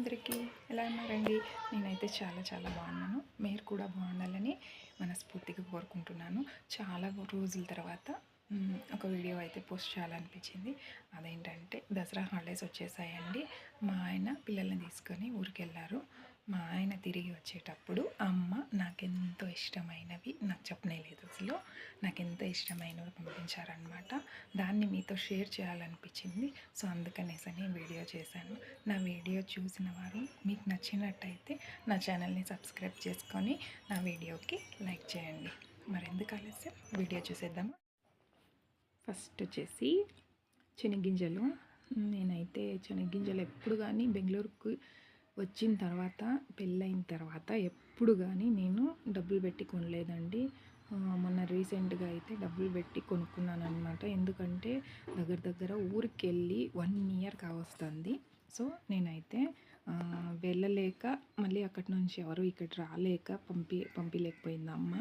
అందరికీ ఎలా ఉన్నారండి? నేనైతే చాలా చాలా బాగున్నాను. మీరు కూడా బాగుండాలని మనస్ఫూర్తిగా కోరుకుంటున్నాను. చాలా రోజుల తర్వాత ఒక వీడియో అయితే పోస్ట్ చేయాలనిపించింది. అదేంటంటే దసరా హాలిడేస్ వచ్చేసాయండి. మా ఆయన పిల్లల్ని తీసుకొని ఊరికి వెళ్ళారు మా ఆయన తిరిగి వచ్చేటప్పుడు అమ్మ నాకెంతో ఇష్టమైనవి నాకు చెప్పనేలేదు అసలు. నాకు ఇష్టమైనవి పంపించారనమాట దాన్ని మీతో షేర్ చేయాలనిపించింది. సో అందుకనేసని వీడియో చేశాను. నా వీడియో చూసిన వారు మీకు నచ్చినట్టయితే నా ఛానల్ని సబ్స్క్రైబ్ చేసుకొని నా వీడియోకి లైక్ చేయండి. మరెందుకు ఆలస్యం? వీడియో చూసేద్దామా? ఫస్ట్ వచ్చేసి శనగ్గింజలు. నేనైతే శనగ్గింజలు ఎప్పుడు కానీ బెంగళూరుకు వచ్చిన తర్వాత పెళ్ళైన తర్వాత ఎప్పుడు కానీ నేను డబ్బులు పెట్టి కొనలేదండి. మొన్న రీసెంట్గా అయితే డబ్బులు పెట్టి కొనుక్కున్నాను అనమాట ఎందుకంటే దగ్గర దగ్గర ఊరికి వెళ్ళి వన్ ఇయర్ కావస్తుంది. సో నేనైతే వెళ్ళలేక మళ్ళీ అక్కడి నుంచి ఎవరు ఇక్కడ రాలేక పంపి పంపించలేకపోయింది అమ్మ.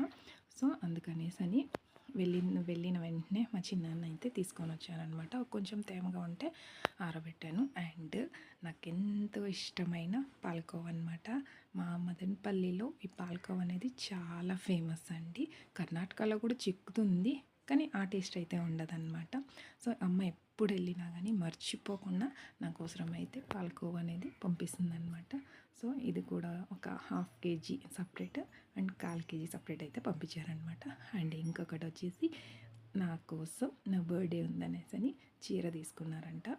సో అందుకనేసని వెళ్ళిన వెళ్ళిన వెంటనే మా చిన్నాన్న అయితే తీసుకొని వచ్చానమాట కొంచెం తేమగా ఉంటే ఆరబెట్టాను. అండ్ నాకు ఎంతో ఇష్టమైన పాలకోవ అనమాట మా మదనపల్లిలో ఈ పాలకోవ అనేది చాలా ఫేమస్ అండి. కర్ణాటకలో కూడా చిక్కుతుంది. కానీ ఆ టేస్ట్ అయితే ఉండదన్నమాట. సో అమ్మ ఎప్పుడు వెళ్ళినా కానీ మర్చిపోకుండా నా కోసం అయితే పాలకోవ అనేది పంపిస్తుంది సో ఇది కూడా ఒక హాఫ్ కేజీ సపరేట్ అండ్ కాల్ కేజీ సపరేట్ అయితే పంపించారనమాట అండ్ ఇంకొకటి వచ్చేసి నా కోసం నా బర్త్డే ఉందనేసి అని చీర తీసుకున్నారంట.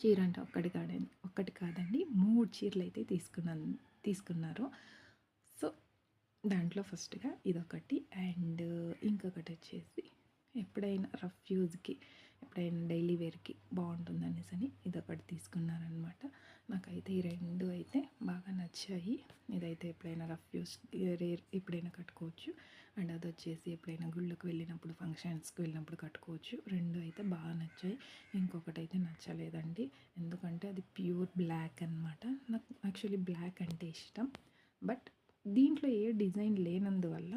చీర అంటే ఒక్కటి కాదండి ఒక్కటి కాదండి మూడు చీరలు అయితే తీసుకున్నాను తీసుకున్నారు. దాంట్లో ఫస్ట్గా ఇదొకటి అండ్ ఇంకొకటి వచ్చేసి ఎప్పుడైనా రఫ్ యూజ్కి ఎప్పుడైనా డైలీ వేర్కి బాగుంటుంది అనేసి అని ఇదొకటి తీసుకున్నారనమాట. నాకైతే ఈ రెండు అయితే బాగా నచ్చాయి. ఇదైతే ఎప్పుడైనా రఫ్ యూస్ రేర్ ఎప్పుడైనా కట్టుకోవచ్చు. అండ్ అది వచ్చేసి ఎప్పుడైనా గుళ్ళకు వెళ్ళినప్పుడు ఫంక్షన్స్కి వెళ్ళినప్పుడు కట్టుకోవచ్చు. రెండు అయితే బాగా నచ్చాయి. ఇంకొకటి అయితే నచ్చలేదండి. ఎందుకంటే అది ప్యూర్ బ్లాక్ అనమాట నాకు యాక్చువల్లీ బ్లాక్ అంటే ఇష్టం. దీంట్లో ఏ డిజైన్ లేనందువల్ల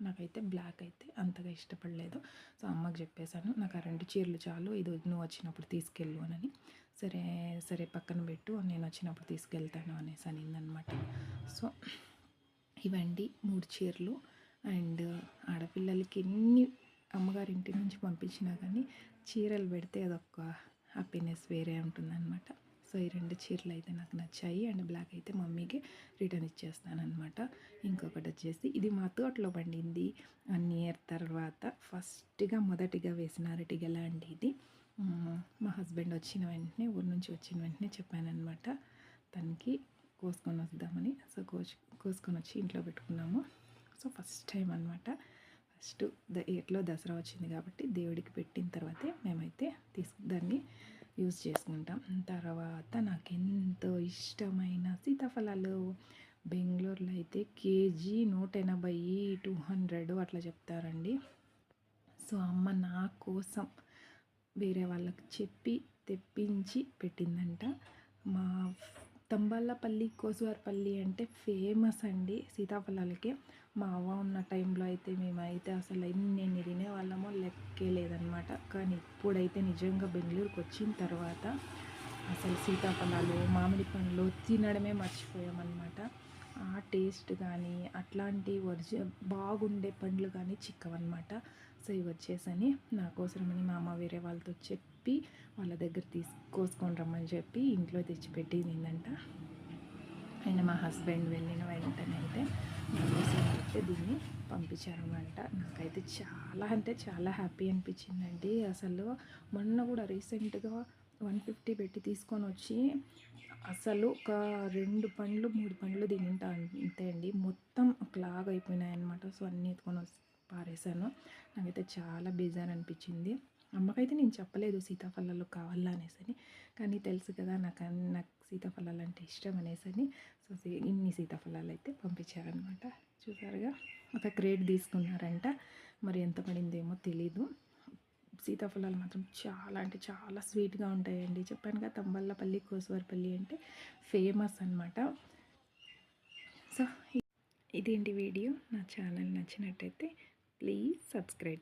నాకైతే బ్లాక్ అయితే అంతగా ఇష్టపడలేదు. సో అమ్మకి చెప్పేశాను నాకు ఆ రెండు చీరలు చాలు ఇది నువ్వు వచ్చినప్పుడు తీసుకెళ్ళు అని సరే సరే పక్కన పెట్టు నేను వచ్చినప్పుడు తీసుకెళ్తాను అనేసి అనిందనమాట. సో ఇవండి మూడు చీరలు. అండ్ ఆడపిల్లలకి ఎన్ని అమ్మగారింటి నుంచి పంపించినా కానీ చీరలు పెడితే అదొక హ్యాపీనెస్ వేరే ఉంటుందన్నమాట సో ఈ రెండు చీరలు అయితే నాకు నచ్చాయి. అండ్ బ్లాక్ అయితే మమ్మీకి రిటర్న్ ఇచ్చేస్తానమాట ఇంకొకటి వచ్చేసి ఇది మా తోటలో పండింది. వన్ ఇయర్ తర్వాత ఫస్ట్గా మొదటిగా వేసిన అరటిగెల అండి ఇది. మా హస్బెండ్ వచ్చిన వెంటనే ఊరి నుంచి వచ్చిన వెంటనే చెప్పానమాట తనకి కోసుకొని వద్దామని. సో కోసు కోసుకొని వచ్చి ఇంట్లో పెట్టుకున్నాము. సో ఫస్ట్ టైం అనమాట ఫస్ట్ ద ఎట్లో దసరా వచ్చింది కాబట్టి దేవుడికి పెట్టిన తర్వాతే మేమైతే తీసుకు దాన్ని యూజ్ చేసుకుంటాం. తర్వాత నాకు ఎంతో ఇష్టమైన సీతాఫలాలు. బెంగళూరులో అయితే కేజీ నూట ఎనభై టూ హండ్రెడ్ అట్లా చెప్తారండి. సో అమ్మ నా కోసం వేరే వాళ్ళకి చెప్పి తెప్పించి పెట్టిందంట. మా తంబాలపల్లి కోసువారపల్లి అంటే ఫేమస్ అండి సీతాఫలాలకి. మా అవ్వ ఉన్న టైంలో అయితే మేమైతే అసలు ఎన్ని ఎన్ని తినేవాళ్ళమో లెక్కే లేదనమాట కానీ ఇప్పుడైతే నిజంగా బెంగళూరుకి వచ్చిన తర్వాత అసలు సీతాఫలాలు మామిడి పండ్లు తినడమే మర్చిపోయామన్నమాట. ఆ టేస్ట్ కానీ అట్లాంటి ఒరిజి బాగుండే పండ్లు కానీ చిక్కవన్నమాట. సో ఇవి వచ్చేసని నా కోసమని మా అమ్మ వేరే వాళ్ళతో చెప్పి వాళ్ళ దగ్గర తీసి కోసుకొని రమ్మని చెప్పి ఇంట్లో తెచ్చిపెట్టి తిందంట అండ్ మా హస్బెండ్ వెళ్ళిన వెంటనే అయితే అయితే దీన్ని పంపించారనమాట నాకైతే చాలా అంటే చాలా హ్యాపీ అనిపించిందండి. అసలు మొన్న కూడా రీసెంట్గా వన్ ఫిఫ్టీ పెట్టి తీసుకొని వచ్చి అసలు ఒక రెండు పండ్లు మూడు పండ్లు తింటా అంతే అండి. మొత్తం ఒకలాగా అయిపోయినాయి అనమాట సో అన్నీ ఎత్తుకొని వచ్చి పారేశాను. నాకైతే చాలా బేజార్ అనిపించింది అమ్మకైతే నేను చెప్పలేదు సీతాఫలాలు కావాలా అనేసని. కానీ తెలుసు కదా నాకు నాకు సీతాఫలాలు అంటే ఇష్టం అనేసని. సో ఇన్ని సీతాఫలాలు అయితే పంపించారనమాట. చూసారుగా? ఒక క్రేట్ తీసుకున్నారంట. మరి ఎంత పడిందేమో తెలీదు. సీతాఫలాలు మాత్రం చాలా అంటే చాలా స్వీట్గా ఉంటాయండి. చెప్పాను కదా తంబల్లపల్లి కోసువారిపల్లి అంటే ఫేమస్ అనమాట సో ఇదేంటి వీడియో? నా ఛానల్ నచ్చినట్టయితే ప్లీజ్ సబ్స్క్రైబ్